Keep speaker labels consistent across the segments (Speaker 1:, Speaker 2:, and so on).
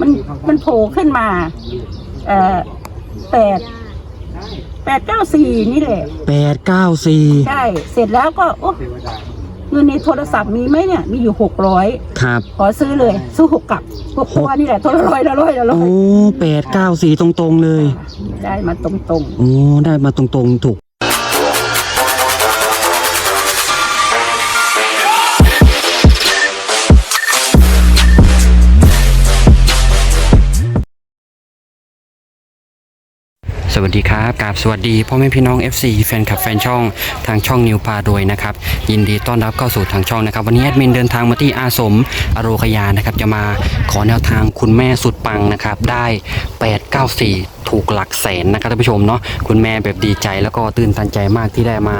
Speaker 1: มันมันโผล่ขึ้นมา เอ่อแปดแปดเก้าสี่นี่แหละ
Speaker 2: แปดเก้าสี่
Speaker 1: ใช่เสร็จแล้วก็โอ้เงินในโทรศัพท์มีไหมเนี่ยมีอยู่หกร้อย
Speaker 2: ครับ
Speaker 1: ขอซื้อเลย ซื้อหกกลับหกตัวนี่แหละตัวละร้อยละร้อยละร้อ
Speaker 2: โอ้
Speaker 1: ย
Speaker 2: แปดเก้าสี่ตรงๆเลย
Speaker 1: ได้มาตรง
Speaker 2: โอ้ได้มาตรงๆถูก สวัสดีครับกราบสวัสดีพ่อแม่พี่น้อง FC แฟนคลับแฟนช่องทางช่องนิวพาโดยนะครับยินดีต้อนรับเข้าสู่ทางช่องนะครับ วันนี้แอดมินเดินทางมาที่อาสมอโรคยานะครับ จะมาขอแนวทางคุณแม่สุดปังนะครับ ได้ 894 ถูกหลักแสนนะครับท่านผู้ชมเนาะคุณแม่แบบดีใจแล้วก็ตื่นตันใจมากที่ได้มา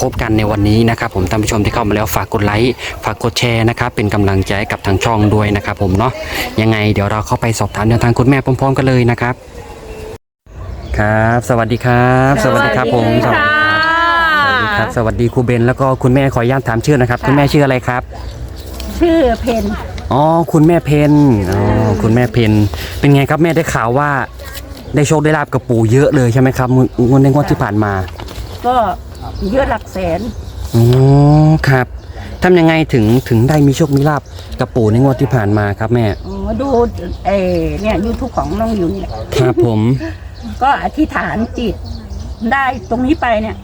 Speaker 2: พบกันในวันนี้นะครับผมท่านผู้ชมที่เข้ามาแล้วฝากกดไลค์ฝากกดแชร์นะครับเป็นกำลังใจกับทางช่องด้วยนะครับผมเนาะยังไงเดี๋ยวเราเข้าไปสอบถามแนวทางคุณแม่พร้อมๆกันเลยนะครับ ครับ สวัสดีครับ สวัสดีครับผม
Speaker 1: สวัสดี
Speaker 2: สวัสดีครับ สวัสดีครูเบนแล้วก็คุณแม่ขออนุญาตถามชื่อนะครับ คุณแม่ชื่ออะไรครับ
Speaker 1: ๆชื่อเพน
Speaker 2: อ๋อคุณแม่เพนอ๋อคุณแม่เพนเป็นไงครับแม่ได้ข่าวว่า ได้โชคได้ลาบกับปู่เยอะเลยใช่ไหมครับงวดงวดในงวดที่ผ่านมา
Speaker 1: ก็เยอะหลักแสน
Speaker 2: อ๋อครับทำยังไงถึงถึงได้มีโชคมีลาบกับปู่ในงวดที่ผ่านมาครับแม่
Speaker 1: อ๋อดูเออเนี่ยยูทูบของน้องอยู่เนี่ย
Speaker 2: ครับผม
Speaker 1: ก็อธิษฐานจิต ได้ตรงนี้ไปเนี่ย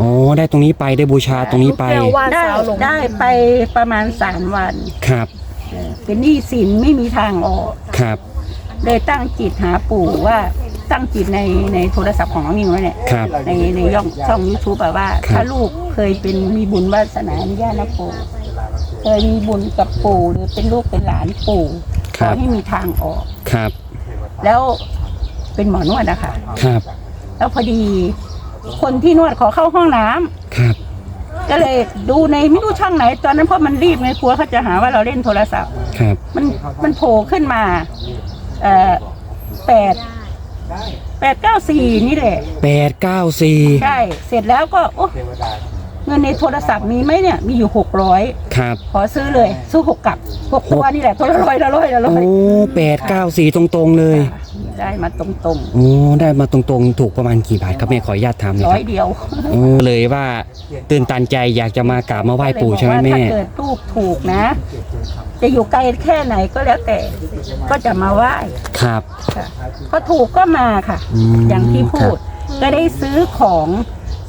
Speaker 2: อ๋อได้ตรงนี้ไปได้บูชาตรงนี้ไป
Speaker 3: ลูกแก้วว่าน
Speaker 1: ได้
Speaker 3: สาวหลง
Speaker 1: ได้ไปประมาณสามวัน
Speaker 2: ครับ
Speaker 1: เออเป็นหนี้สินไม่มีทางออก
Speaker 2: ครับ
Speaker 1: เลยตั้งจิตหาปู่ว่าตั้งจิตในในโทรศัพท์ของน้องนิวนั่นแหละ
Speaker 2: ครับ
Speaker 1: ในในย่องช่องยูทูบแบบว่า
Speaker 2: ครับ
Speaker 1: ถ้าลูกเคยเป็นมีบุญวาสนาอนุญาตนะปู่เคยมีบุญกับปู่หรือเป็นลูกเป็นหลานปู่ขอให้มีทางออก
Speaker 2: ครับ
Speaker 1: แล้วเป็นหมอนวดอะค่ะ
Speaker 2: ครับ
Speaker 1: แล้วพอดีคนที่นวดขอเข้าห้องน้ำ
Speaker 2: ครับ
Speaker 1: ก็เลยดูในไม่รู้ช่องไหน ตอนนั้นเพราะมันรีบไงกลัวเขาจะหาว่าเราเล่นโทรศัพท์
Speaker 2: ครับ
Speaker 1: มันมันโผล่ขึ้นมา เอ่อแปดแปดเก้าสี่นี่แหละ
Speaker 2: แปดเก้าสี่
Speaker 1: ใช่ เสร็จแล้วก็โอ้ เงินในโทรศัพท์มีไหมเนี่ยมีอยู่หกร้อย
Speaker 2: ครับ
Speaker 1: ขอซื้อเลย ซื้อหกกลับหกตัวนี่แหละตัวละร้อยละร้อยละร้อ
Speaker 2: โอ้
Speaker 1: ย
Speaker 2: แปดเก้าสี่ตรงๆเลย
Speaker 1: ได้มาตรง
Speaker 2: โอ้ได้มาตรงๆ ถูกประมาณกี่บาทครับแม่ขออนุญาตถามหน่
Speaker 1: ๆ
Speaker 2: อย
Speaker 1: ร้
Speaker 2: ค
Speaker 1: อ
Speaker 2: รั
Speaker 1: ย
Speaker 2: บ
Speaker 1: เดียว
Speaker 2: โอ้เลยว่าตื่นตันใจอยากจะมากราบมาไหว้ปู่ใช่ไหม
Speaker 1: ก็เลย
Speaker 2: แม่
Speaker 1: บอกว่าถ้าเกิดลูกถูกนะ จะอยู่ไกลแค่ไหนก็แล้วแต่ ก็จะมาไหว้
Speaker 2: ครับ
Speaker 1: ค่ะพอถูกก็มาค่ะ
Speaker 2: อืม
Speaker 1: อย่างที่พูด ก็ได้ซื้อของ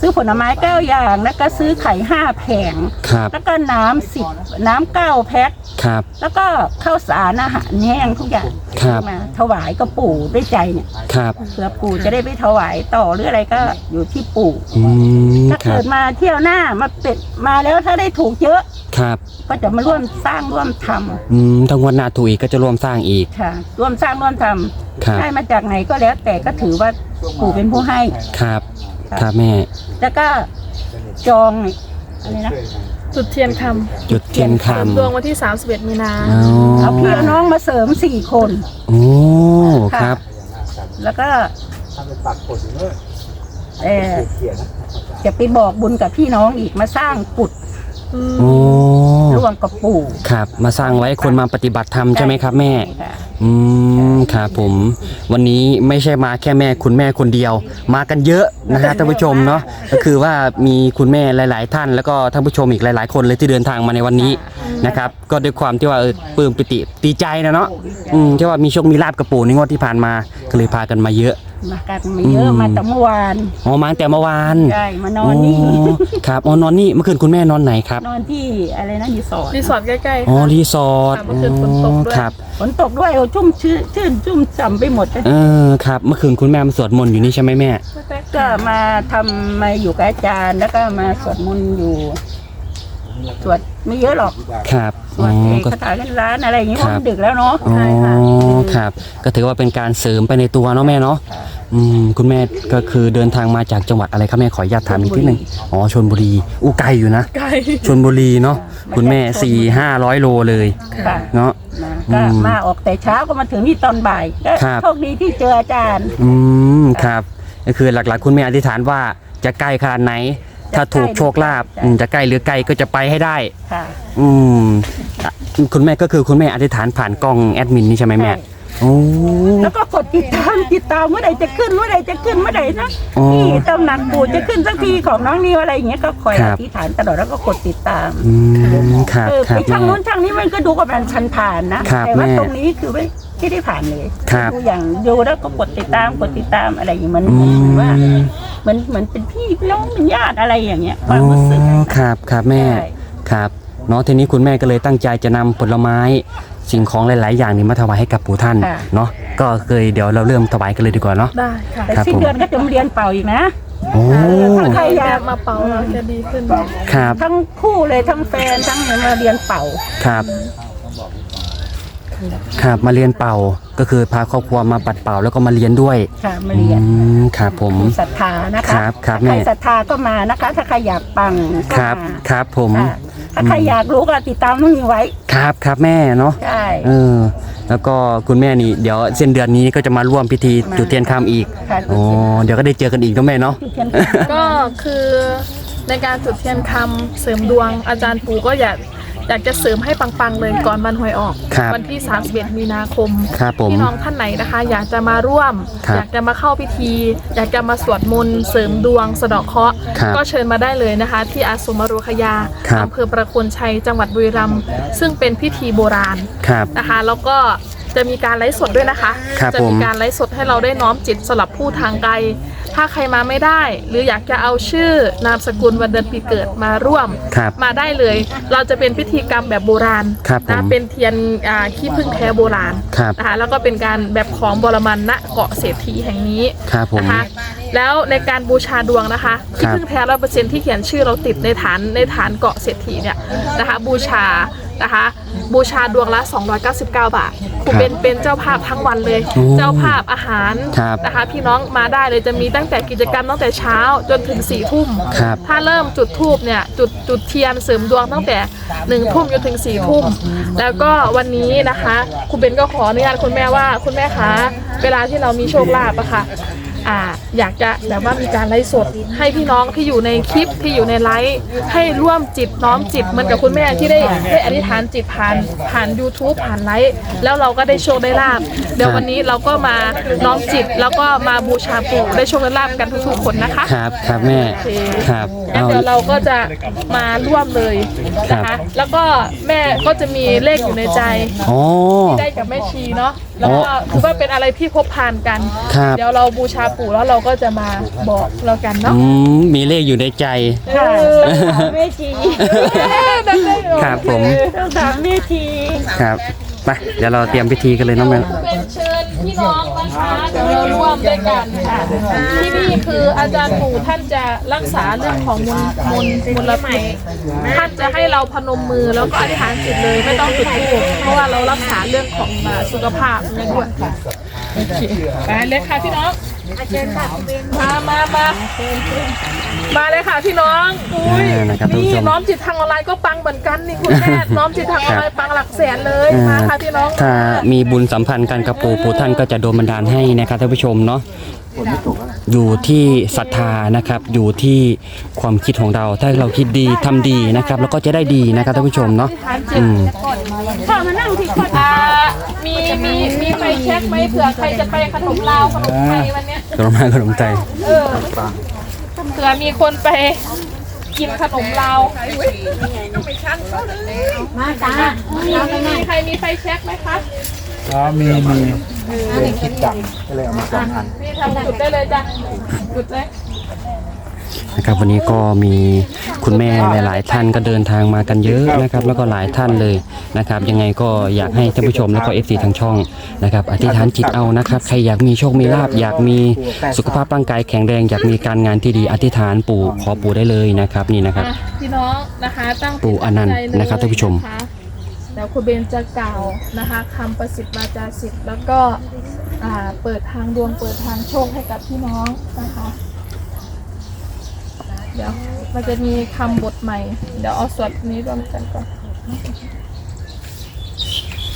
Speaker 1: ซื้อผลไม้เก้าอย่าง แล้วก็ซื้อไข่ห้าแผง
Speaker 2: ครับ
Speaker 1: แล้วก็น้ำสิบน้ำเก้าแพ็ค
Speaker 2: ครับ
Speaker 1: แล้วก็ข้าวสารอาหารแห้งทุกอย่าง
Speaker 2: ครับ
Speaker 1: มาถวายกับปู่ด้วยใจเนี่ย
Speaker 2: ครับ
Speaker 1: เผื่อปู่จะได้ไปถวายต่อหรืออะไรก็อยู่ที่ปู่
Speaker 2: อืม
Speaker 1: ถ้า
Speaker 2: ครั
Speaker 1: เกิ
Speaker 2: บ
Speaker 1: ดมาเที่ยวหน้ามาเป็ดมาแล้วถ้าได้ถูกเยอะ
Speaker 2: ครับ
Speaker 1: ก็จะมาร่วมสร้างร่วมทำ
Speaker 2: อืมถ้างวดหน้าถูกอีกก็จะร่วมสร้างอีก
Speaker 1: ค่ะ ร่วมสร้างร่วมท
Speaker 2: ครับำ
Speaker 1: ได้มาจากไหนก็แล้วแต่ก็ถือว่าปู่เป็นผู้ให้
Speaker 2: ครับ ครับแม่
Speaker 1: แล้วก็จองอะไรนะ
Speaker 3: จุดเทียนค
Speaker 2: จุดเทียนำคำ
Speaker 3: ดวงวันที่ 31 มีนา
Speaker 2: อ๋อ
Speaker 1: เอาพี่เอาน้องมาเสริมสี่คน
Speaker 2: โอ้ครับ
Speaker 1: แล้วก็เออจะไปบอกบุญกับพี่น้องอีกมาสร้างกุฏ
Speaker 3: อืม
Speaker 2: โอ้
Speaker 1: ร่วมกับปู่
Speaker 2: ครับ มาสร้างไว้คนมาปฏิบัติธรรมใช่ไหมครับแม่
Speaker 1: ค่ะ
Speaker 2: อืมครับผม วันนี้ไม่ใช่มาแค่แม่คุณแม่คนเดียว มากันเยอะนะฮะท่านผู้ชมเนาะก็คือว่ามีคุณแม่หลาย ๆ ท่าน แล้วก็ท่านผู้ชมอีกหลาย ๆ คนเลยที่เดินทางมาในวันนี้นะครับ ก็ด้วยความที่ว่าเออปลื้มปิติดีใจนะเนาะอืมที่ว่ามีโชคมีลาบกับปู่ในงวดที่ผ่านมาก็เลยพากันมาเยอะ
Speaker 1: มากันมาเยอะ
Speaker 2: อืม
Speaker 1: มาแต่เมื่อวาน
Speaker 2: อ๋อมาตั้งแต่เมื่อวาน
Speaker 1: ใช่มานอนนี่
Speaker 2: อ๋อครับอ๋อนอนนี่เมื่อคืนคุณแม่นอนไหนครับ
Speaker 1: นอนที่อะไรนะรีสอร์ท
Speaker 3: รีสอร์ทใกล้ๆ
Speaker 2: อ๋อ
Speaker 3: ค่ะ
Speaker 2: รีสอร์ท
Speaker 3: ค่ะเมื่อคืนฝนตกด้วย
Speaker 2: ครับ
Speaker 1: ฝนตกด้วยโอ้ชุ่มชื่นชื่นชุ่มฉ่ำไปหมดเลย
Speaker 2: เออครับ เมื่อคืนคุณแม่มาสวดมนต์อยู่นี่ใช่ไหมแม่
Speaker 1: ก็มาทำมาอยู่กับอาจารย์ แล้วก็มาสวดมนต์อยู่สวดไม่เยอะหรอก
Speaker 2: ครับ
Speaker 1: สวดเอง
Speaker 2: ก็
Speaker 1: คาถาเล่นร้านอะไรอย่างงี้เพ
Speaker 2: ครั
Speaker 1: ราะ
Speaker 2: บ
Speaker 1: มันดึกแล้วเนาะ
Speaker 2: อ๋อ
Speaker 1: ใช่ค่ะ
Speaker 2: ครับ ก็ถือว่าเป็นการเสริมไปในตัวเนาะแม่เนาะ อืมคุณแม่ก็คือเดินทางมาจากจังหวัดอะไรครับแม่ขออนุญาตถามอีกทีหนึ่งอ๋อชนบุรีอู้ไกลอยู่นะ
Speaker 3: ใกล้
Speaker 2: ชนบุรีเนาะคุณแม่สี่ห้าร้อยโลเลย
Speaker 1: ค่ะ
Speaker 2: เนาะ
Speaker 1: มาก็
Speaker 2: อืม
Speaker 1: มาออกแต่เช้าก็มาถึงที่ตอนบ่ายก็
Speaker 2: ครับ
Speaker 1: โชคดีที่เจออาจารย์
Speaker 2: อืมครับก็คือหลักๆ คุณแม่อธิษฐานว่าจะใกล้ขนาดไหน ถ้าถูกโชคลาภอืมจะใกล้หรือไกลก็จะไปให้ได้
Speaker 1: ค่ะ
Speaker 2: อืมอะคุณแม่ก็คือคุณแม่อธิษฐานผ่านกล้องแอดมินนี่ใช่ไหมแม่
Speaker 1: ใช่
Speaker 2: โอ้
Speaker 1: แล้วก็กดติดตามติดตามเมื่อไหร่จะขึ้นเมื่อไหร่จะขึ้นเมื่อไหร่นะ
Speaker 2: อ๋อ
Speaker 1: นี่ตำหนักปู่จะขึ้นสักทีของน้องนิวอะไรอย่างเงี้ยก็คอย
Speaker 2: ครั
Speaker 1: อบ ธิษฐานตลอดแล้วก็กดติดตาม
Speaker 2: อืมครับ
Speaker 1: เออ
Speaker 2: ครับ
Speaker 1: ไปทาง
Speaker 2: แม่
Speaker 1: นู้นทางนี้มันก็ดูกับมันชันผ่านนะ ครับแต่ว่า
Speaker 2: แม่
Speaker 1: ตรงนี้คือไม่ไม่ได้ผ่านเลย
Speaker 2: ครับ
Speaker 1: ดูอย่างดูแล้วก็กดติดตามกดติดตามอะไรอย่างเงี้ยมัน
Speaker 2: อื
Speaker 1: เหมือน
Speaker 2: ม
Speaker 1: ว่าเหมือนเหมือนเป็นพี่น้องเป็นญาติอะไรอย่างเงี้ยค
Speaker 2: อ๋
Speaker 1: วามรู้สึก
Speaker 2: อ
Speaker 1: อะ
Speaker 2: ครับครับแม่
Speaker 1: ใช่
Speaker 2: ครับเนาะทีนี้คุณแม่ก็เลยตั้งใจจะนำผลไม้ สิ่งของหลาย ๆ อย่างนี้มาถวายให้กับปู่ท่าน
Speaker 1: ค่ะ
Speaker 2: เนาะก็เคยเดี๋ยวเราเริ่มถวายกันเลยดีกว่าเนาะ
Speaker 3: ได้ค่ะ
Speaker 1: แต่
Speaker 2: ครับ
Speaker 1: สิ้น
Speaker 2: ผม
Speaker 1: เดือนก็จะมาเรียนเป่าอีกนะ
Speaker 2: โอ้
Speaker 1: ถ้าใครอยา
Speaker 3: แบ
Speaker 1: ก
Speaker 3: บมาเป่าเราจะดีขึ้น
Speaker 2: ครับ
Speaker 1: ทั้งคู่เลยทั้งแฟนทั้งเนี่ยมาเรียนเป่า
Speaker 2: ครับครับมาเรียนเป่าก็คือพาครอบครัวมาปัดเป่าแล้วก็มาเรียนด้วย
Speaker 1: ค่ะมา
Speaker 2: อื
Speaker 1: เรียน
Speaker 2: มครับผม
Speaker 1: ศรัทธานะ
Speaker 2: ค
Speaker 1: คะ
Speaker 2: รับครับ
Speaker 1: ถ้าใคร
Speaker 2: แม่
Speaker 1: ศรัทธาก็มานะคะ ถ้าใครอยากปังก็
Speaker 2: ครับ
Speaker 1: มา
Speaker 2: ครับผม
Speaker 1: ค่ะ ถ้าใครอยากรู้ก็ติดตามน้องนิวไว้
Speaker 2: ครับครับแม่เนาะ
Speaker 1: ใช่
Speaker 2: เออ แล้วก็คุณแม่นี่เดี๋ยวเส้นเดือนนี้ก็จะมาร่วมพิธี
Speaker 1: มา
Speaker 2: จุดเทียนข้ามอีก
Speaker 1: ค่ะ
Speaker 2: อ๋อเดี๋ยวก็ได้เจอกันอีกเนาะแม่เนาะ
Speaker 1: จุดเทียน
Speaker 3: ก็คือในการจุดเทียนคำเสริมดวงอาจารย์ปู่ก็อยาก อยากจะเสริมให้ปังๆเลยก่อนวันหวยออก
Speaker 2: ครับ
Speaker 3: วันที่ 31 มีนาคม
Speaker 2: ครับผม
Speaker 3: พี่น้องท่านไหนนะคะ อยากจะมาร่วม
Speaker 2: ครับ
Speaker 3: อยากจะมาเข้าพิธี อยากจะมาสวดมนต์เสริมดวง สะเดาะเคราะห์
Speaker 2: ครับ
Speaker 3: ก็เชิญมาได้เลยนะคะ ที่อาสมอโรคยา
Speaker 2: ครับ
Speaker 3: อำเภอประโคนชัยจังหวัดบุรีรัมย์ซึ่งเป็นพิธีโบราณ
Speaker 2: ครับ
Speaker 3: นะคะแล้วก็ จะมีการไลฟ์สดด้วยนะคะ
Speaker 2: ครับ
Speaker 3: จะ
Speaker 2: ผม
Speaker 3: มีการไลฟ์สดให้เราได้น้อมจิตสลับผู้ทางไกล ถ้าใครมาไม่ได้ หรืออยากจะเอาชื่อนามสกุลวันเดือนปีเกิดมาร่วม
Speaker 2: ครับ
Speaker 3: มาได้เลย เราจะเป็นพิธีกรรมแบบโบราณ
Speaker 2: ครับผม
Speaker 3: นะเป็นเทียนอ่าขี้ผึ้งแท้โบราณ
Speaker 2: ครับ
Speaker 3: นะคะแล้วก็เป็นการแบบของบรมันณเกาะเศรษฐีแห่งนี้
Speaker 2: ครับผม
Speaker 3: นะคะแล้วในการบูชาดวงนะคะขี้ผึ้งแท้ร้อยเปอร์เซ็นที่เขียนชื่อเราติดในฐานในฐานเกาะเศรษฐีเนี่ยนะคะบูชา นะคะ บูชาดวงละ 299 บาทครู
Speaker 2: ครับ
Speaker 3: เป็นเป็นเจ้าภาพทั้งวันเลย
Speaker 2: โอ้
Speaker 3: เจ้าภาพอาหาร
Speaker 2: ครับ
Speaker 3: นะคะ พี่น้องมาได้เลยจะมีตั้งแต่กิจกรรมตั้งแต่เช้าจนถึง4ี่ทุ่ม
Speaker 2: ครับ
Speaker 3: ถ้าเริ่มจุดทูบเนี่ยจุดจุดเทียนเสริมดวงตั้งแต่หนึ่งทุ่มจนถึง4ี่ทุ่มแล้วก็วันนี้นะคะครูเบนก็ขออนุญาตคุณแม่ว่าคุณแม่คะเวลาที่เรามีโชคลาภอะค่ะ อ่าอยากจะแบบว่ามีการไลฟ์สด ให้พี่น้องที่อยู่ในคลิปที่อยู่ในไลฟ์ให้ร่วมจิตน้อมจิตเหมือนกับคุณแม่ที่ได้ได้อธิษฐานจิตผ่านผ่าน YouTube ผ่านไลฟ์แล้วเราก็ได้โชคได้ลาบเดี๋ยววันนี้เราก็มาน้อมจิตแล้วก็มาบูชาปู่ได้โชคได้ลาบกันทุกๆคนนะคะ
Speaker 2: ครับครับแม่
Speaker 3: โอเค
Speaker 2: ครับ
Speaker 3: งั้น
Speaker 2: เอา
Speaker 3: เดี๋ยวเราก็จะมาร่วมเลยนะ
Speaker 2: ครั
Speaker 3: คะ
Speaker 2: บ
Speaker 3: แล้วก็แม่ก็จะมีเลขอยู่ในใจ
Speaker 2: อ๋อ
Speaker 3: ได้กับแม่ชีเนาะแล้วก็ถือว่าเป็นอะไรที่พบผ่านกัน
Speaker 2: ครับ
Speaker 3: เดี๋ยวเราบูชาปู่แล้วเราก็จะมาบอกเรากันเนาะ
Speaker 2: อืมมีเลขอยู่ในใจ
Speaker 1: ค่ะ
Speaker 3: เออ
Speaker 1: ต้องถามแม่ชี
Speaker 3: ได้ได้เลย
Speaker 2: ครับผม
Speaker 1: ต้องถามแม่ชี
Speaker 2: ครับไปเดี๋ยวเราเตรียมพิธีกันเลยเน้องแม่
Speaker 3: เป็นเชิญพี่น้องนะคะเดี๋ยวเราร่วมด้วยกันค่ะที่นี่คืออาจารย์ปู่ท่านจะรักษาเรื่องของมลมลมลพิษท่านจะให้เราพนมมือแล้วก็อธิษฐานจิตเลยไม่ต้องจุดธูปเพราะว่าเรารักษาเรื่องของอ่าสุขภาพในด้วยค่ะ โอเคไปเลยค่ะพี่น้อง มามามามาเลยค่ะพี่น้อง อุ้ย
Speaker 2: อ่านะครับท่านผู้
Speaker 3: นี่
Speaker 2: ชม
Speaker 3: น้อมจิตทางออนไลน์ก็ปังเหมือนกันนี่คุณแม่ น้อมจิตทางออนไลน์ปังหลักแสนเลย มาค่ะพี่น้อง
Speaker 2: ถ้ามีบุญสัมพันธ์กันกับปู่ปู่ท่านก็จะโดนบันดาลให้นะครับท่านผู้ชมเนาะอยู่ที่ศรัทธานะครับ อยู่ที่ความคิดของเรา ถ้าเราคิดดีทำดีนะครับ แล้วก็จะได้ดีนะครับท่านผู้ชมเนาะอืม
Speaker 1: พ่อมานั่งที่ก่อน
Speaker 3: อ่า มีมีมีไฟแช็กไหมเผื่อใครจะไปขนมลาวขนมไทยวันเนี้ย
Speaker 2: ขนมมาขนมใจ
Speaker 3: เออเผื่อมีคนไปกินขนมลาว
Speaker 1: มาจ้า
Speaker 3: มีมีใครมีไฟแช็กไหมคะ
Speaker 4: อ๋อมีมีเป็นคิดจังก็เลยเอามาสองอัน
Speaker 3: พี่ทำจุดได้เลยจ้ะจุดเลย
Speaker 2: นะครับวันนี้ก็มีคุณแม่หลาย ๆ ท่านก็เดินทางมากันเยอะนะครับ แล้วก็หลายท่านเลยนะครับ ยังไงก็อยากให้ท่านผู้ชมแล้วก็เอฟซีทางช่องนะครับอธิษฐานจิตเอานะครับ ใครอยากมีโชคมีลาบอยากมีสุขภาพร่างกายแข็งแรงอยากมีการงานที่ดีอธิษฐานปู่ขอปู่ได้เลยนะครับนี่นะครับ
Speaker 3: อะพี่น้องนะคะตั้ง
Speaker 2: ปู่อนันต์
Speaker 3: ใจเลย
Speaker 2: นะครับท่านผู้ชมะ
Speaker 3: คะเดี๋ยวคุณเบนจะกล่าวนะคะคำประสิทธิ์วาจาสิทธิ์แล้วก็อ่าเปิดทางดวงเปิดทางโชคให้กับพี่น้องนะคะ เดี๋ยว มันจะมีคำบทใหม่ เดี๋ยวเอาสวดนี้รวมกันก่อน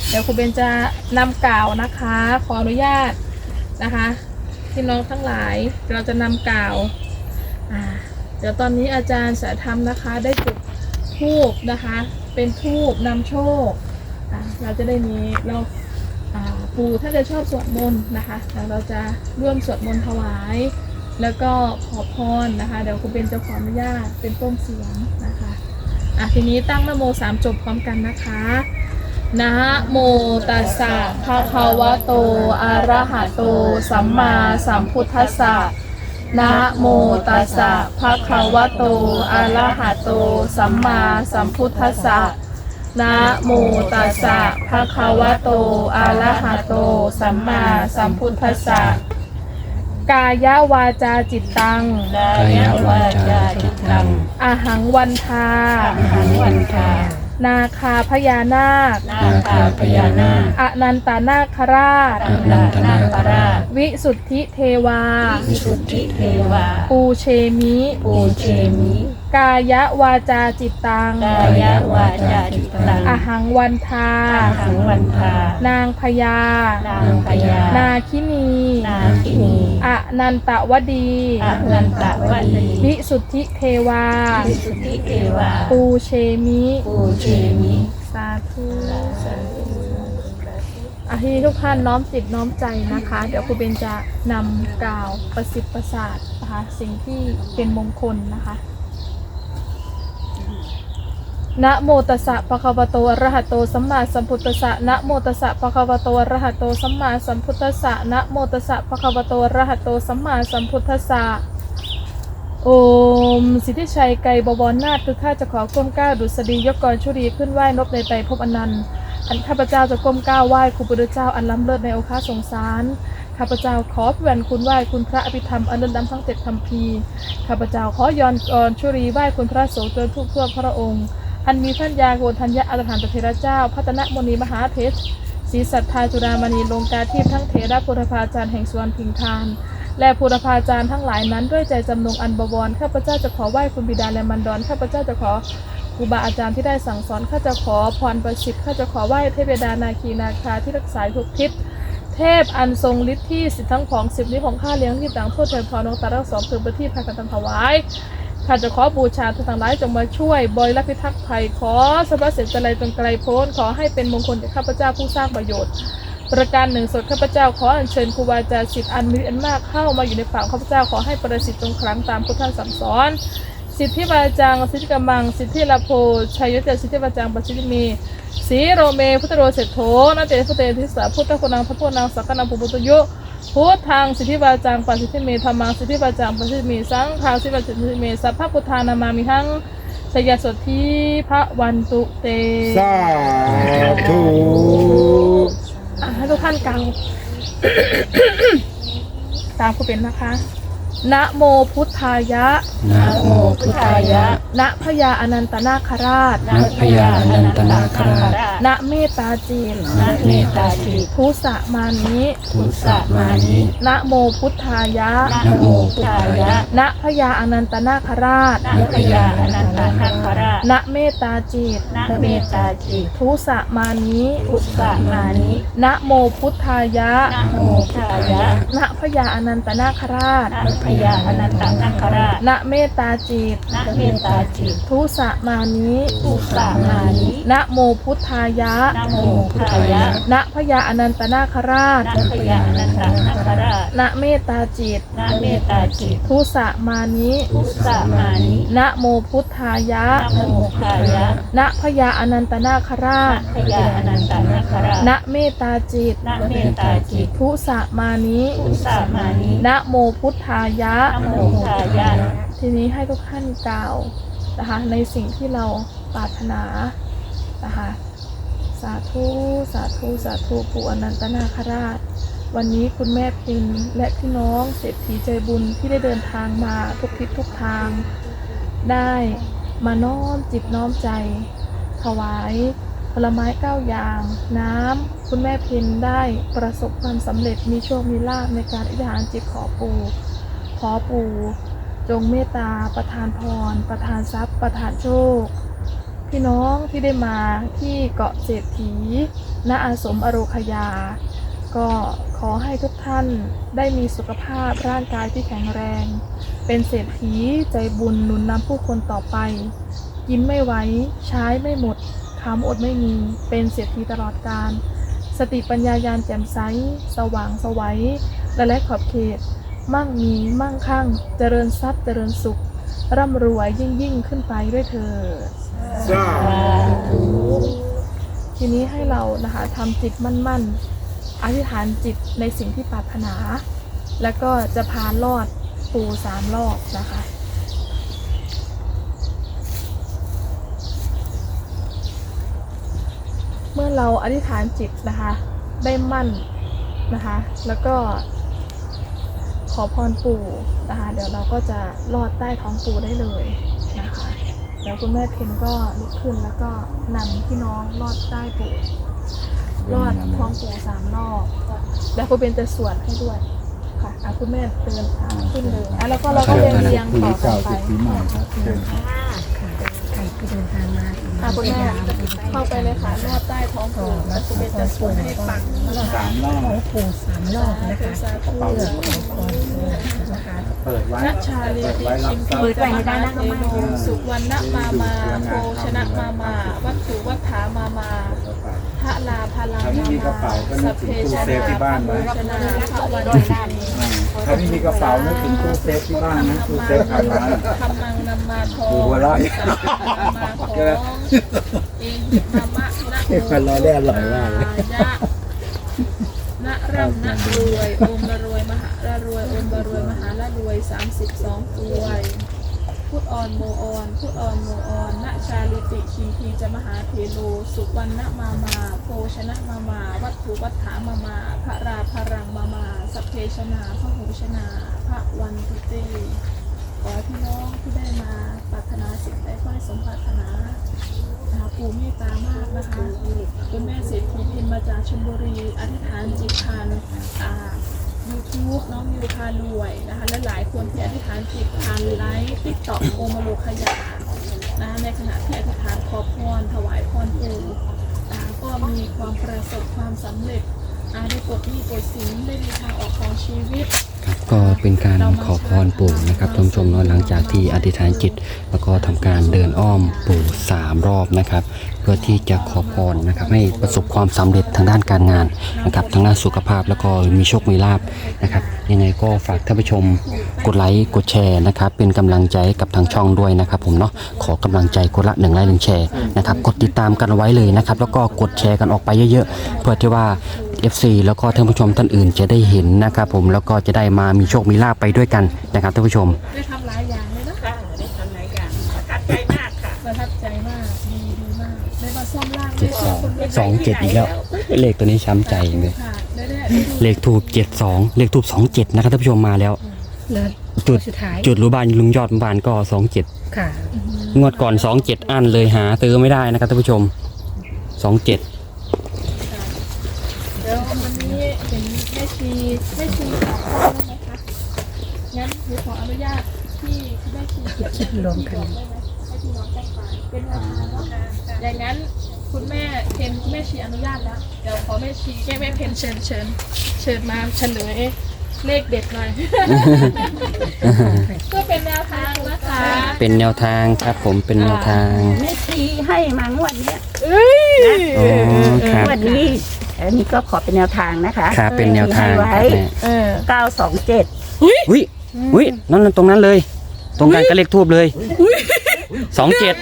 Speaker 3: เดี๋ยวครูเบนจะนำกล่าวนะคะ ขออนุญาตนะคะพี่น้องทั้งหลายเราจะนำกล่าวเดี๋ยวตอนนี้อาจารย์สายธรรมนะคะ ได้จุดทูบนะคะ เป็นทูบนำโชคเราจะได้มีเราปู่ท่านจะชอบสวดมนต์นะคะเราจะร่วมสวดมนต์ถวาย แล้วก็ขอพรนะคะ เดี๋ยวคุณเป็นจะขออนุญาตเป็นต้นเสียงนะคะอะทีนี้ตั้งนโมสามจบพร้อมกันนะคะนะโมตัสสะภะคะวะโตอะระหะโต สัมมาสัมพุทธัสสะนะโมตัสสะภะคะวะโตอะระหะโต สัมมาสัมพุทธัสสะนะโมตัสสะภะคะวะโตอะระหะโต สัมมาสัมพุทธัสสะ กายวาจาจิตตัง
Speaker 2: กายวาจาจิตตัง
Speaker 3: อาหังวันทา
Speaker 1: หันวันทา
Speaker 3: นาคาพญานาค
Speaker 2: นาคาพญานาค
Speaker 3: อนันตนาคราช
Speaker 2: อนันตนาคราช
Speaker 3: วิสุทธิเทวา
Speaker 1: วิสุทธิเทวา
Speaker 3: ปูเชมิ
Speaker 1: ปูเชมิ
Speaker 3: กายวาจาจิตตัง
Speaker 1: กายวาจาจิตตัง
Speaker 3: อาหังวันทา
Speaker 1: อาหังวันทานา
Speaker 3: งพญา
Speaker 1: นางพญา
Speaker 3: นาคินี
Speaker 1: นาคินี
Speaker 3: อนันตวดี
Speaker 1: อนันตวดี
Speaker 3: วิสุทธิเทวา
Speaker 1: วิสุทธิเทวา
Speaker 3: ปูเชมิ
Speaker 1: ปูเชมิ
Speaker 3: สาธุสาธุอาทีนี้ทุกท่านน้อมจิตน้อมใจนะคะ เดี๋ยวครูเบนจะนำกล่าวประสิทธิ์ประสาทนะคะสิ่งที่เป็นมงคลนะคะ นะโมตัสสะปะคะวะโตอะระหะโตสัมมาสัมพุทธัสสะนะโมตัสสะปะคะวะโตอะระหะโตสัมมาสัมพุทธัสสะนะโมตัสสะปะคะวะโตอะระหะโตสัมมาสัมพุทธัสสะโอมสิทธิชัยไกรบวรนาถคือข้าจะขอก้มก้าวดุษฎียกกรชุรีขึ้นไหว้นบในไตรภพอนันต์อันข้าพเจ้าจะก้มก้าวไหว้ครูพุทธเจ้าอันล้ำเลิศในโอคาสงสารข้าพเจ้าขอแผ่นคุณไหว้คุณพระอภิธรรมอันเลิศล้ำทั้งเจ็ดคำพีข้าพเจ้าขอยอนกรชุรีไหว้คุณพระโสดทุกทั่วพระองค์ อันมีท่านยาโกธัญญาอัตถานตเทระเจ้า พัฒนมณีมหาเพชรศรีสัทธาจุฬามณีลงกาทีพทั้งเถระพุทธภาจารย์แห่งสวนพิงทาน และพุทธภาจารย์ทั้งหลายนั้นด้วยใจจำนงอันบวรข้าพเจ้าจะขอไหว้คุณบิดาและมันดอนข้าพเจ้าจะขอครูบาอาจารย์ที่ได้สั่งสอนข้าจะขอพรประสิทธิ์ข้าจะขอไหว้เทพดานาคีนาคาที่รักษาทุกทิศเทพอันทรงฤทธิ์ที่สิทธิทั้งของสิบนี้ของข้าเลี้ยงที่ต่างทั่วเถิดพรนองตารักสองคือประทีปพากันตังถวาย ข้าจะขอบูชาทุกทางร้ายจงมาช่วยบริรักษ์พิทักษ์ภัยขอสรรพเสริฐจรัยจงไกลโพ้นขอให้เป็นมงคลแก่ข้าพเจ้าผู้สร้างประโยชน์ ประการหนึ่งสดข้าพเจ้าขออัญเชิญครูบาอาจารย์สิทธิ์อันมีอันมากเข้ามาอยู่ในฝั่งข้าพเจ้าขอให้ประสิทธิ์จงครั้งตามพุทธสั่งสอนสิทธิบาจังสิทธิกำมัง สิทธิลาโพชัยยุทธสิทธิบาจังปัสสิทธิเมสีโรเม พุทธโรเศรษโธนาเตพุทเตทิสาพุทธคุณังพระพุทธังสักกนังปุปุตโย พุทธังสิทธิบาจังปัสสิทธิเมธรรมังสิทธิบาจังปัสสิทธิเมสังฆังสิทธิบาจังปัสสิทธิเมสัพพะพุทธานามามิหังชยสทธิพระวันตุเต
Speaker 4: สาธุ
Speaker 3: อะให้ทุกท่านกล่าวตามครูเป็นนะคะ นะโมพุทธายะ
Speaker 2: นะ
Speaker 1: นะโมพุทธายะ
Speaker 3: นะพญาอนันตนาคราช
Speaker 2: นะพญาอนันตนาคราช
Speaker 3: ณเมตตาจีน
Speaker 1: นะเมตตาจิต
Speaker 3: ทุสะมานิ
Speaker 2: ทุสะมานิ
Speaker 3: นะโมพุทธายะ
Speaker 1: นะโมพุทธายะ
Speaker 3: ณพญาอนันตนาคราช
Speaker 1: นะพญาอนันตนาคราช
Speaker 3: ณเมตตาจิต
Speaker 1: นะเมตตาจิต
Speaker 3: ทุสะมานิ
Speaker 1: พุทธามานิ
Speaker 3: นะโมพุทธายะ
Speaker 1: นะโมพุทธายะ
Speaker 3: ณพญาอนันตนาคราช
Speaker 1: นะพญาอนันตนาคราช
Speaker 3: ณเมตตาจิต
Speaker 1: นะเมตตาจิต
Speaker 3: ทุสะมานิ
Speaker 1: พุทธามานิ
Speaker 3: นะโมพุทธายะ
Speaker 1: นะโมพุทธายะ
Speaker 3: ณพญาอนันตนาคราช
Speaker 1: นะพญาอนันตนาคราช
Speaker 3: ณเมตตาจิต
Speaker 1: นะเมตตาจิต
Speaker 3: ทุสะมานิ
Speaker 1: พุทธามานิ
Speaker 3: นะโมพุทธายะ
Speaker 1: นะโมพุทธายะ
Speaker 3: ณพญาอนันตนาคราช
Speaker 1: พญาอนันตนาคราช
Speaker 3: ณเมตตาจิต
Speaker 1: นะเมตตาจิต
Speaker 3: ทุสะมานิ
Speaker 1: พุทธามานิ
Speaker 3: นะโมพุทธายะ
Speaker 1: นะโมพุทายะ
Speaker 3: ทีนี้ให้ทุกท่านกล่าวนะคะในสิ่งที่เราปรารถนานะคะสาธุ สาธุ สาธุปู่อนันตนาคราช วันนี้คุณแม่พินและพี่น้องเศรษฐีใจบุญที่ได้เดินทางมาทุกทิศทุกทาง ได้มาน้อมจิตน้อมใจ ถวายผลไม้เก้าอย่าง น้ำคุณแม่เพ็ญได้ประสบความสำเร็จมีโชคมีลาภในการอธิษฐานจิตขอปู่ ขอปู่จงเมตตาประทานพร ประทานทรัพย์ ประทานโชค พี่น้องที่ได้มาที่เกาะเศรษฐีณอาสมอโรคยา ก็ขอให้ทุกท่านได้มีสุขภาพร่างกายที่แข็งแรง เป็นเศรษฐีใจบุญหนุนนำผู้คนต่อไปยิ้มไม่ไหวใช้ไม่หมดคำอดไม่มี เป็นเศรษฐีตลอดกาลสติปัญญายานแจ่มใส สว่างสวัยและและขอบเขต มั่งมีมั่งคั่ง เจริญทรัพย์เจริญสุข ร่ำรวยยิ่งยิ่งขึ้นไปด้วยเธอ ทีนี้ให้เรานะคะทำจิตมั่นๆ อธิษฐานจิตในสิ่งที่ปรารถนา แล้วก็จะพาลอดปูสามรอบนะคะเมื่อเราอธิษฐานจิตนะคะ ได้มั่นนะคะ แล้วก็ อพรปู่นะคะเดี๋ยวเราก็จะลอดใต้ท้องปู่ได้เลยนะคะเดี๋ยวคุณแม่เพนก็ลุกขึ้นแล้วก็นำพี่น้องลอดใต้ปู่ลอดท้องปู่สามรอบแล้วคุณเป็นจะสวดให้ด้วยค่ะอะคุณแม่เตือนทางขึ้นเลยอะแล้วก็เราก็เรียงเรียงต่อไป
Speaker 5: ที่เดินทางมา
Speaker 3: ค่ะคุณแม่เข้าไปเลยค่ะลอดใต้ท้องปู่แล้วคุณเป็นจะสวดให้ปัง
Speaker 4: สามรอบ
Speaker 5: ของปู่สามรอบนะคะ
Speaker 3: สาธุ
Speaker 5: เพื่อขอพรนะคะ
Speaker 4: เปิดไว้
Speaker 3: ชาลีติชิมพีจมหาเทโนสุวรรณมามาโภชนะมามา วัตถุวัฏฐามามาพระลาพลา
Speaker 4: มามา
Speaker 3: สัพเพชนะ
Speaker 4: ที่บ้า
Speaker 3: พ
Speaker 4: ไว้
Speaker 3: ระชนะพระวัน
Speaker 4: อ่า ถ้าไม่มีกระเป๋านึกถึงตู้เซฟที่บ้านนะตู้เซฟขาดร้าน
Speaker 3: ทำมังนำมาทอ
Speaker 4: ดู
Speaker 3: ง
Speaker 4: หัวเราะ
Speaker 3: มาของเองนามะนะโม
Speaker 4: คนเราได้อร่อยมากเลย
Speaker 3: ยะนะร่ำนะรวยอมละรวยมหาละรวยอมละรวยมหาละรวยสามสิบสองรวย พุทออนโมออนพุทออนโมออนณชาลิติคิมพีจะมหาเทโล สุวรรณมามา โภชนะมามา วัตถุวัฏฐามามา พระราพรังมามา สัพเพชนาพระหูชนา พระวันตุเตขอพี่น้องที่ได้มาปรารถนาสิ่งใดก็ให้สมปรารถนานะคะปู่เมตตามากนะคะคุณแม่เศรษฐีพิมมาจากชลบุรี อธิษฐานจิตทานอ่า YouTube น้องมิวพารวยนะคะและหลายคนที่อธิษฐานจิตทานไลฟ์ติ๊กต็อกโอมาโลขยานะคะในขณะที่อธิษฐานขอพรถวายพรปู่นะคะก็มีความประสบความสำเร็จ อาได้ปลดหนี้ปลดสินได้มีทางออกของชีวิต
Speaker 2: ครับก็เป็นการขอพรปู่นะครับท่านผู้ชมเนาะหลังจากที่อธิษฐานจิต แล้วก็ทำการเดินอ้อมปู่สามรอบนะครับ เพื่อที่จะขอพรนะครับให้ประสบความสำเร็จทางด้านการงานนะครับทางด้านสุขภาพแล้วก็มีโชคมีลาบนะครับ ยังไงก็ฝากท่านผู้ชมกดไลค์กดแชร์นะครับ เป็นกำลังใจให้กับทางช่องด้วยนะครับ ผมเนาะขอกำลังใจคนละหนึ่งไลค์หนึ่งแชร์นะครับกดติดตามกันไว้เลยนะครับ แล้วก็กดแชร์กันออกไปเยอะๆ เพื่อที่ว่า FC แล้วก็ท่านผู้ชมท่านอื่นจะได้เห็นนะครับผมแล้วก็จะได้มามีโชคมีลาภไปด้วยกันนะครับท่านผู้ชม
Speaker 3: ได้ทำหลายอย่างเลยนะคะได้ทำหลายอย่างประทับใจมากค่ะประทับใจมาก ดีดีมาก ได้มาซ่อมร่าง
Speaker 2: เจ็ดสองสองเจ็ดอีกแล้วเลขตัวนี้ช้ำใจเลย
Speaker 3: ค่ะได้ได้ได้ดู
Speaker 2: เลขทูบเจ็ดสองเลขทูบสองเจ็ดนะครับท่านผู้ชมมาแล้ว
Speaker 5: แล้ว
Speaker 2: จุด
Speaker 5: สุดท้าย
Speaker 2: จุดรู้บ้านลุงยอดบ้านก็สองเจ็ด
Speaker 5: ค่ะ
Speaker 2: งวดก่อนสองเจ็ดอันเลยหาซื้อไม่ได้นะครับท่านผู้ชมสองเจ็ด
Speaker 3: เดี๋ยววันนี้เห็นแม่ ชีแม่ชีขอข้อได้ไหมคะ งั้นหนูขออนุญาตที่แม่ชีเขียน
Speaker 5: คิดรวมกัน
Speaker 3: ได้ไหมให้พี่น้องแจ้งไปเป็นแนวทางเนาะอย่างนั้นคุณแม่เพนแม่ชีอนุญาตแล้ว เดี๋ยวขอแม่ชีแม่แม่เพนเชิญเชิญเชิญมาเฉลยเลขเด็ดหน่อยก็เป็นแนวทางนะคะ
Speaker 2: เป็นแนวทางครับผมเป็นแนวทาง
Speaker 1: แม่ชีให้มางวดเนี้ย
Speaker 3: เอ้ย
Speaker 2: อ๋อ ครับ
Speaker 1: งวดนี้ อันนี้ก็ขอเป็นแนวทางนะคะ
Speaker 2: ครับเป็นแนวทางครับแม่
Speaker 3: เออ
Speaker 1: 927
Speaker 2: อุ้ยอุ้ยนั่นตรงนั้นเลย ตรงกันก็เลขทูบเลยสองเจ็ด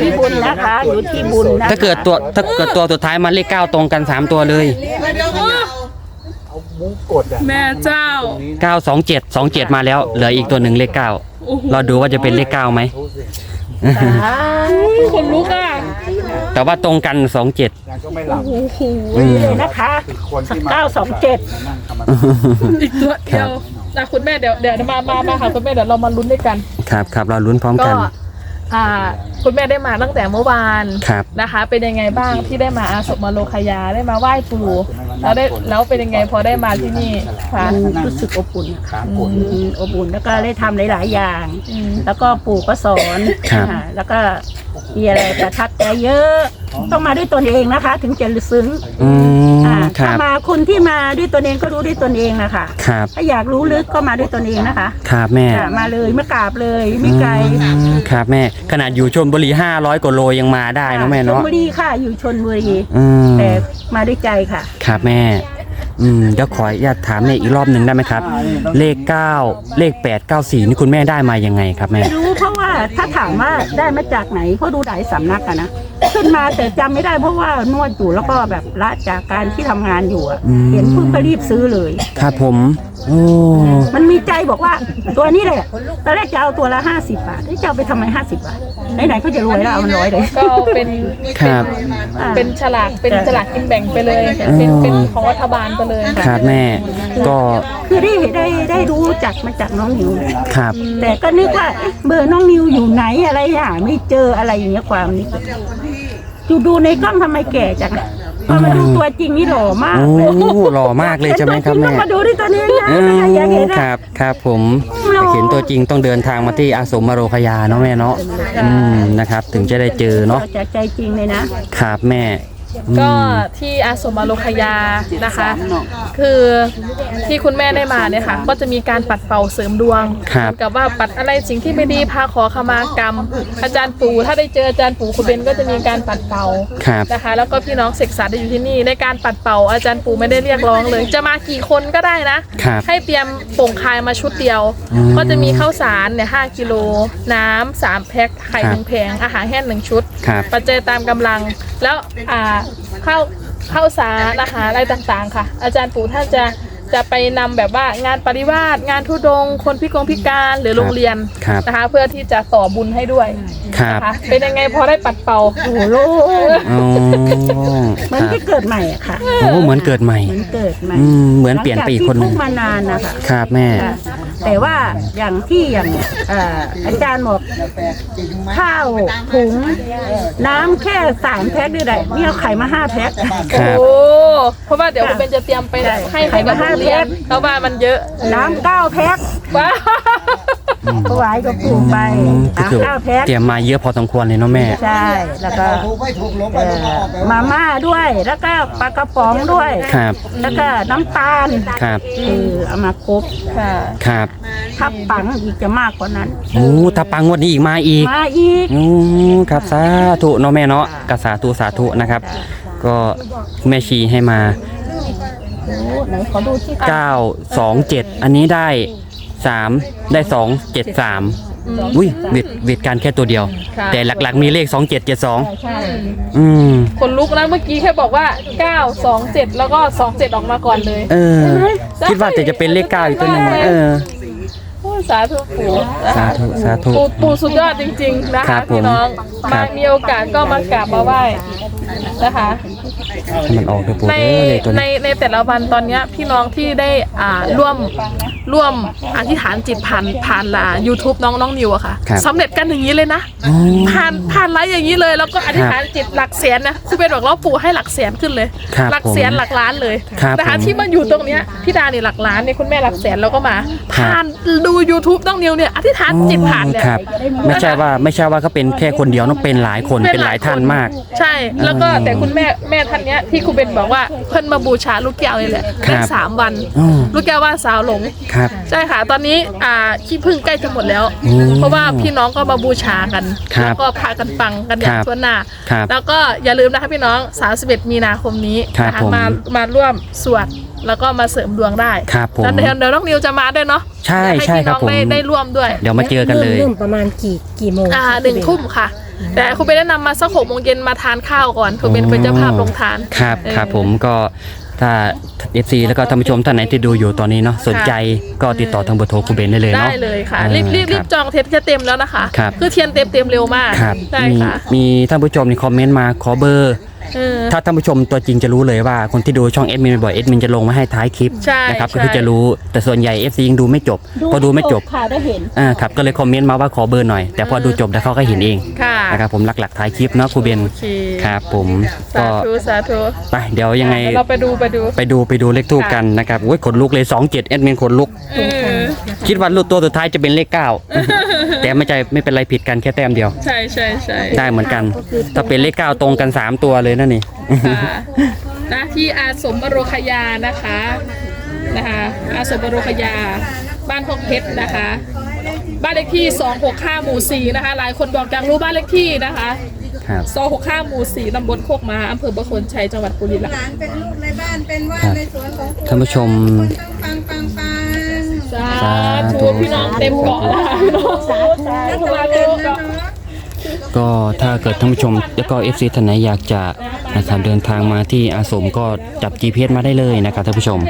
Speaker 1: ที่บุญนะคะอยู่ที่บุญนะคะ
Speaker 2: ถ้าเกิดตัวถ้าเกิดตัวสุดท้ายมาเลขเก้าตรงกันสามตัวเลย
Speaker 4: เอามุ้งกดอะ
Speaker 3: แม่เจ้า
Speaker 4: ตรงนี้นะ
Speaker 2: เก้าสองเจ็ดสองเจ็ดมาแล้ว เหลืออีกตัวหนึ่งเลขเก้าเราดูว่าจะเป็นเลขเก้าไหม
Speaker 4: รู้สิ
Speaker 1: สา
Speaker 3: คนลุกอะ
Speaker 2: แต่ว่าตรงกันสองเจ็ด
Speaker 4: ยังก็ไม่หลับ
Speaker 3: โอ้โห
Speaker 1: ธุเลยนะคะ
Speaker 4: คือคนที่มา
Speaker 1: เก้าสองเจ็ด
Speaker 4: นั่งทำมา
Speaker 3: อีกตัวเดียวนะคุณแม่เดี๋ยวเดี๋ยวมามามาค่ะคุณแม่เดี๋ยวเรามาลุ้นด้วยกัน
Speaker 2: ครับครับเราลุ้นพร้อม
Speaker 3: ก็
Speaker 2: กัน
Speaker 3: อ่าคุณแม่ได้มาตั้งแต่เมื่อวาน
Speaker 2: ครับ
Speaker 3: นะคะ เป็นยังไงบ้างที่ได้มาอาสมมาโลคายาได้มาไหว้ปู่ แล้วได้แล้วเป็นยังไงพอได้มาที่นี่ค่ะ
Speaker 1: รู้สึกอบอุ่นนะคะ
Speaker 4: ขามกด
Speaker 1: อืมอบอุ่นแล้วก็ได้ทำหลาย ๆ อย่าง
Speaker 3: อืม
Speaker 1: แล้วก็ปู่ก็สอน
Speaker 2: ครับ
Speaker 1: อ่าแล้วก็มีอะไรประทับใจเยอะ ต้องมาด้วยตนเองนะคะ ถึงจะซึ้ง
Speaker 2: อืม
Speaker 1: อ่า
Speaker 2: ครั
Speaker 1: ถ้า
Speaker 2: บ
Speaker 1: มาคนที่มาด้วยตนเองก็รู้ด้วยตนเองนะคะ
Speaker 2: ครับ
Speaker 1: ถ้าอยากรู้ลึกก็มาด้วยตนเองนะคะ
Speaker 2: ครับแม่
Speaker 1: อ่ามาเลยมากราบเลยไม่ไกล
Speaker 2: อืมครับแม่ ขนาดอยู่ชลบุรี500กว่าโลยังมาได้เนอะแม่
Speaker 1: ชล
Speaker 2: เนาะ
Speaker 1: บุรีค่ะ อยู่ชนบุรี
Speaker 2: อืม
Speaker 1: แต่มาด้วยใจค่ะ
Speaker 2: ครับแม่ อืมเดี๋ยวขออนุญาตถามแม่อีกรอบหนึ่งได้ไหมครับ เลข9เลข8 9 4นี่คุณแม่ได้มายังไงครับแม่
Speaker 1: ไม่รู้เพราะว่าถ้าถามว่าได้มาจากไหนเพราะดูหลายสำนักอะนะขึ้นมาแต่จำไม่ได้เพราะว่านวดอยู่แล้วก็แบบละจากการที่ทำงานอยู่อะ
Speaker 2: อืม
Speaker 1: เห็นปุ๊บก็รีบซื้อเลย
Speaker 2: ครับผม โอ้
Speaker 1: มันมีใจบอกว่าตัวนี้แหละตอนแรกจะเอาตัวละห้าสิบบาทเฮ้ยจะเอาไปทำไมห้าสิบบาทไหนๆก็จะรวยแล้วเอามันร้อยเลย
Speaker 3: ก็เอาเป็น
Speaker 2: ครับ
Speaker 1: อ่า
Speaker 3: เป็นฉลากเป็นฉลากกินแบ่งไปเลย เป็นเป็นของรัฐบาลไปเลย
Speaker 2: ครับแม่ ก็
Speaker 1: คือได้ได้ได้รู้จักมาจากน้องนิว
Speaker 2: ครับ
Speaker 1: แต่ก็นึกว่าเอ๊ะเบอร์น้องนิวอยู่ไหนอะไรหาไม่เจออะไรอย่างเงี้ยความนี้ดูดูในกล้องทำไมแก่จังอะ พอมาดูตัวจริงนี่หล่อมาก
Speaker 2: โอ้
Speaker 1: เลย
Speaker 2: หล่อมากเลยใช่ไหมครับ
Speaker 1: เห็นตัวจง
Speaker 2: แม่
Speaker 1: ต้องมาดูที่ตัวนี้นะ
Speaker 2: อื
Speaker 1: ถ้าอยากเห็น
Speaker 2: ม
Speaker 1: นะ
Speaker 2: ครับครับผม
Speaker 1: หล่อ
Speaker 2: เห็นตัวจริงต้องเดินทางมาที่อาสมมโรคยาเนาะแม่เนาะอืมนะครับ ถึงจะได้เจอเนาะ
Speaker 1: จากใจจริงเลยนะ
Speaker 2: ครับแม่อืม
Speaker 3: ก็ที่อาสมอโลคยานะคะ คือที่คุณแม่ได้มาเนี่ยค่ะ ก็จะมีการปัดเป่าเสริมดวง
Speaker 2: ครับ
Speaker 3: เหมือนกับว่าปัดอะไรสิ่งที่ไม่ดีพาขอขมากรรม อาจารย์ปู่ถ้าได้เจออาจารย์ปู่คุณเบนก็จะมีการปัดเป่า
Speaker 2: ครับ
Speaker 3: นะคะ แล้วก็พี่น้องเสกสรรได้อยู่ที่นี่ในการปัดเป่าอาจารย์ปู่ไม่ได้เรียกร้องเลย จะมากี่คนก็ได้นะ
Speaker 2: ครับ
Speaker 3: ให้เตรียมโป่งคายมาชุดเดียว
Speaker 2: อืม
Speaker 3: ก็จะมีข้าวสารเนี่ยห้ากิโลน้ำสามแพ็คไข่
Speaker 2: ครับ
Speaker 3: หนึ่งแผงอาหารแห้งหนึ่งชุด
Speaker 2: ครับ
Speaker 3: ปัจจัยตามกำลังแล้วอ่าข้าวข้าวสารอาหารอะไรต่างๆ ค่ะ อาจารย์ปู่ท่านจะจะไปนำแบบว่างานปริวาสงานทุดงค์คนพิกงพิการหรือโรงเรียน
Speaker 2: ครับ
Speaker 3: นะคะ เพื่อที่จะต่อบุญให้ด้วย
Speaker 2: ครับ
Speaker 3: นะคะเป็นยังไงพอได้ปัดเป่า
Speaker 1: โอ้โหโล่ง
Speaker 2: อ๋อ
Speaker 1: เหมือนที่เกิดใหม่อะค่ะ
Speaker 2: โอ้เหมือนเกิดใหม่
Speaker 1: เหมือนเกิดใหม่
Speaker 2: อืมเหมือนเปลี่ยนไปอีกคนหนึ่ง
Speaker 1: หลังจากที่ทุกข์มานานนะคะ
Speaker 2: ครับแม่
Speaker 1: ค่ะ แต่ว่าอย่างที่อย่างเอ่ออาจารย์บอกข้าวถุงน้ำแค่สามแพ็คด้วยได้นี่เอาไข่มาห้าแพ็ค
Speaker 2: ครับ
Speaker 3: โอ้เพราะว่าเดี๋ยวคุณเบนจะเตรียมไป
Speaker 1: ใช่
Speaker 3: ให้ให้กับโรงเรียนเพราะว่ามันเยอะ
Speaker 1: น้ำเก้าแพ็ค
Speaker 3: ว้าว
Speaker 1: ถวายกับปู่ไป
Speaker 2: อืมก็คือ
Speaker 1: น้ำเก้าแพ็ค
Speaker 2: เตรียมมาเยอะพอสมควรเลยเนาะแม่
Speaker 1: ใช่ แล้วก็เอ่อมาม่าด้วย แล้วก็ปลากระป๋องด้วย
Speaker 2: ครับ
Speaker 1: แล้วก็น้ำตาล
Speaker 2: ครับ
Speaker 1: เออเอามาครบ
Speaker 3: ค่ะ
Speaker 2: ครับ
Speaker 1: ถ้าปังอีกจะมากกว่านั้น
Speaker 2: โอ้ถ้าปังงวดนี้อีกมาอีก
Speaker 1: มาอีก
Speaker 2: อืมครับสาธุเนาะแม่เนาะกสาธุสาธุนะครับ ก็แม่ชีให้มา
Speaker 1: โอ้ไหนขอดูที่
Speaker 2: 9 2 7 อันนี้ได้ 3ได้2 7 3อุ้ยเวีดเวีดการแค่ตัวเดียว
Speaker 3: ค่ะ
Speaker 2: แต่หลักๆมีเลข2 7 7
Speaker 1: ใช่
Speaker 2: 2อืม
Speaker 3: คนลุกนะเมื่อกี้แค่บอกว่า 9 2 7 แล้วก็ 2 7 ออกมาก่อนเลย
Speaker 2: เออ คิดว่าแต่จะเป็นเลข9อีกตัวหนึ่งเออ
Speaker 3: โอ้สาธุปู่นะ
Speaker 2: สา
Speaker 3: คะ
Speaker 2: ธุสาธุ
Speaker 3: ปู่ปู่สุดยอดจริง ๆ นะ
Speaker 2: ครั
Speaker 3: คะ
Speaker 2: บผม
Speaker 3: พี่น้อง
Speaker 2: ครั
Speaker 3: มา
Speaker 2: บ
Speaker 3: มีโอกาสก็มากราบมาไหว้นะคะ
Speaker 2: ให้มันออกเถอะปู่
Speaker 3: ใน
Speaker 2: เออเลขตัว
Speaker 3: ใน
Speaker 2: นี้
Speaker 3: ในแต่ละวันตอนเนี้ยพี่น้องที่ได้อ่าร่วมร่วมอธิษฐานจิตผ่านผ่านล่ะ YouTube น้องน้องนิวอะค่ะ
Speaker 2: ครับ
Speaker 3: สำเร็จกันอย่างนี้เลยนะ
Speaker 2: อ๋อ
Speaker 3: ผ่านผ่านไลฟ์อย่างนี้เลยแล้วก็อธิษฐานจิตหลักแสนนะคุณเป็นบอกแล้วปู่ให้หลักแสนขึ้นเลย
Speaker 2: ครับ
Speaker 3: หลักแสน
Speaker 2: ผม
Speaker 3: หลักล้านเลย
Speaker 2: ครับ
Speaker 3: นะคะ
Speaker 2: ผม
Speaker 3: ที่มาอยู่ตรงเนี้ยพี่ดาเนี่ยหลักล้านเนี่ยคุณแม่หลักแสนแล้วก็มา
Speaker 2: ครับ
Speaker 3: ผ่านดู YouTube น้องนิวเนี่ยอธิษฐานจิตผ่านเนี่ย
Speaker 2: ครับ ไม่ใช่ว่าไม่ใช่ว่าเขาเป็นแค่คนเดียวต้องเป็นหลายคนเป็นหลายท่านมาก
Speaker 3: ใช่ แล้วก็
Speaker 2: อืม
Speaker 3: แต่คุณแม่แม่ท่านเนี้ยที่ครูเบนบอกว่าเพิ่นมาบูชาลูกแก้วเลยแหละ
Speaker 2: ครับ
Speaker 3: ได้สามวัน
Speaker 2: อ๋อ
Speaker 3: ลูกแก้วว่าสาวหลง
Speaker 2: ครับ
Speaker 3: ใช่ค่ะ ตอนนี้อ่าขี้พึ่งใกล้จะหมดแล้ว
Speaker 2: อืม
Speaker 3: เพราะว่าพี่น้องก็มาบูชากัน
Speaker 2: ครับ
Speaker 3: แล้วก็พากันปังกันอย่าง
Speaker 2: ครับ
Speaker 3: ทั่วหน้า
Speaker 2: ครับ
Speaker 3: แล้วก็อย่าลืมนะคะพี่น้อง 31 มีนาคมนี้
Speaker 2: ครับ
Speaker 3: นะคะ
Speaker 2: ผม
Speaker 3: มามาร่วมสวดแล้วก็มาเสริมดวงได้
Speaker 2: ครับผม
Speaker 3: แล้วเดี๋ยวเดี๋ยวน้องนิวจะมาด้วยเนาะ
Speaker 2: ใช่
Speaker 3: อยาก
Speaker 2: ใช่
Speaker 3: ให้พี่
Speaker 2: ครั
Speaker 3: น้
Speaker 2: บ
Speaker 3: อง
Speaker 2: ผม
Speaker 3: ได้ได้ร่วมด้วย
Speaker 2: เดี๋ยวมาเจอกันเลย
Speaker 5: เริ่มประมาณกี่กี่โมง
Speaker 3: อ่าหนึ่งทุ่มค่ะ แต่คุณเบนแนะนำมาสักหกโมงเย็นมาทานข้าวก่อนคุณเบนเป็นเจ้าภาพลงทาน
Speaker 2: ครับ
Speaker 3: เออ
Speaker 2: ครับผมก็ถ้า FC แล้วก็ท่านผู้ชมท่านไหนที่ดูอยู่ตอนนี้เนาะสนใจก็ติดต่อทางเบอร์โทรคุณเบนได้เลย
Speaker 3: ได้
Speaker 2: เนาะ
Speaker 3: เลยค่ะ
Speaker 2: เออ
Speaker 3: รีบรีบรี
Speaker 2: ครับบ
Speaker 3: จองเทปจะเต็มแล้วนะคะ
Speaker 2: ครับ
Speaker 3: อเทียนเต็มเต็มเร็วมาก
Speaker 2: ครับ
Speaker 3: ได้
Speaker 2: มี
Speaker 3: ค่ะ
Speaker 2: มีท่านผู้ชมนี่คอมเมนต์มาขอเบอร์
Speaker 3: เออ
Speaker 2: ถ้าท่านผู้ชมตัวจริงจะรู้เลยว่าคนที่ดูช่องเอ็ดมินบ่อยเอ็ดมินจะลงมาให้ท้ายคลิป
Speaker 3: ใช่
Speaker 2: นะครับ
Speaker 3: ใช่
Speaker 2: ก็คือจะรู้แต่ส่วนใหญ่ FC ยังดูไม่จบ พอดูไม่จบ
Speaker 1: ค่ะได้เห็น
Speaker 2: อ่าครับก็เลยคอมเมนต์มาว่าขอเบอร์หน่อย แต่พอดูจบแล้วเขาก็เห็นเอง
Speaker 3: ค่ะ
Speaker 2: นะครับผมหลักๆท้ายคลิปเนาะครูเบน
Speaker 3: โอเค
Speaker 2: ครับผม
Speaker 3: สา
Speaker 2: ก็
Speaker 3: ธุสาธุ
Speaker 2: ไปเดี๋ยวยังไง
Speaker 3: เดี๋วเราไปดูไปดู
Speaker 2: ไปดูไปดูเลขทูบกันนะครับโอ้ยขนลุกเลย 27เอ็ดมินขนลุก
Speaker 3: เออ
Speaker 2: คิดว่าลูกตัวสุดท้ายจะเป็นเลข 9 แต่ไม่ใจไม่เป็นไรผิดกันแค่แต้มเดียว
Speaker 3: ใช่ใช่ใช่
Speaker 2: ได้เหมือนกัน ถ้าเป็นเลข 9 ตรงกัน 3 ตัวเลยนั่นนี่
Speaker 3: ค่ะนะที่อาสมบโรคยานะคะนะคะอาสมบโรคยา บ้านพกเพชรนะคะ บ้านเลขที่ 265 หมู่ 4 นะคะ หลายคนบอกอยากรู้บ้านเลขที่นะคะ
Speaker 2: ครับ
Speaker 3: 265 หมู่ 4 ตำบลโคกมาอำเภอประโคนชัย จังหวัดบุรีรัม
Speaker 6: ห
Speaker 3: ย์
Speaker 6: ลานเป็นลูกในบ้านเป็นว่า
Speaker 2: ครับ
Speaker 6: ในสวนของปู่
Speaker 2: ท่านผู้ชม
Speaker 6: ต้องปังปังปัง
Speaker 3: สาธุพี่น้องเต็มเกาะแล้วค่ะพี่น้องสาธุสาธุเกาะ
Speaker 2: ก็ถ้าเกิดท่านผู้ชมแล้วก็ FC ท่านไหนอยากจะนะครับเดินทางมาที่อาสมก็จับ GPS มาได้เลยนะครับท่านผู้ชม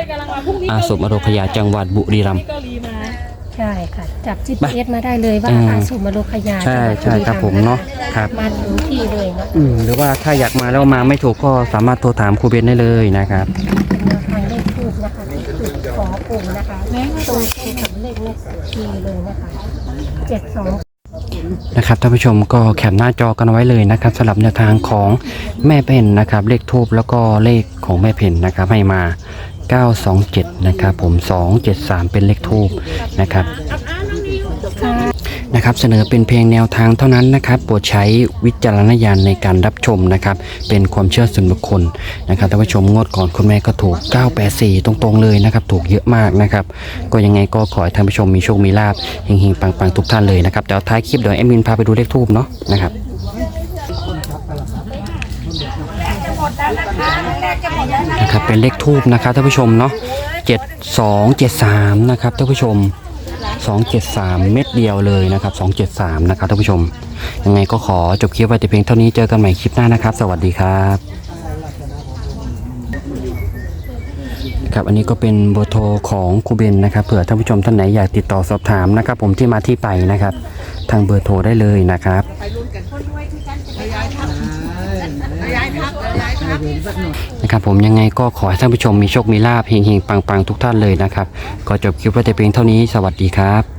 Speaker 2: อาสมอโรคยาจังหวัดบุรีรัมย์
Speaker 3: เกาหลีมา
Speaker 5: ใช่ค่ะ จับ GPS มาได้เลยว่า
Speaker 2: อืม
Speaker 5: อาสุมาโลคยา
Speaker 2: ใช่ใช่ครับผมเนาะครับ
Speaker 5: มาถึงที่เลยเนาะ
Speaker 2: อืมหรือว่าถ้าอยากมาแล้วมาไม่ถูกก็สามารถโทรถามครูเบนได้เลยนะครับ
Speaker 5: เป็นแนวทางเลขทูบนะคะที่จุดขอปู่นะคะตรงกับเลขเลขทีเลยนะคะเจ็ดสอง
Speaker 2: นะครับท่านผู้ชมก็แคปหน้าจอกันไว้เลยนะครับสำหรับแนวทางของแม่เพ่นนะครับ เลขทูบแล้วก็เลขของแม่เพ่นนะครับให้มา 927 นะครับผม 273 เป็นเลขทูบนะครับ นะครับเสนอเป็นเพียงแนวทางเท่านั้นนะครับโปรดใช้วิจารณญาณในการรับชมนะครับเป็นความเชื่อส่วนบุคคลนะครับท่านผู้ชมงวดก่อนคุณแม่ก็ถูก 984 ตรงๆเลยนะครับถูกเยอะมากนะครับก็ยังไงก็ขอให้ท่านผู้ชมมีโชคมีลาบเฮงๆปังๆทุกท่านเลยนะครับเดี๋ยวท้ายคลิปเดี๋ยวแอดมินพาไปดูเลขทูบเนาะนะครับนะครับเป็นเลขทูบนะครับท่านผู้ชมเนาะเจ็ดสองเจ็ดสามนะครับท่านผู้ชม สองเจ็ดสามเม็ดเดียวเลยนะครับสองเจ็ดสามนะครับท่านผู้ชม ยังไงก็ขอจบคลิปไว้แต่เพียงเท่านี้เจอกันใหม่คลิปหน้านะครับ สวัสดีครับครับอันนี้ก็เป็นเบอร์โทรของครูเบนนะครับเผื่อท่านผู้ชมท่านไหนอยากติดต่อสอบถามนะครับ ผมที่มาที่ไปนะครับ ทางเบอร์โทรได้เลยนะครับ นะครับผมยังไงก็ขอให้ท่านผู้ชมมีโชคมีลาภเฮงๆปังๆ ทุกท่านเลยนะครับ ก็จบคลิปไว้แต่เพียงเท่านี้สวัสดีครับ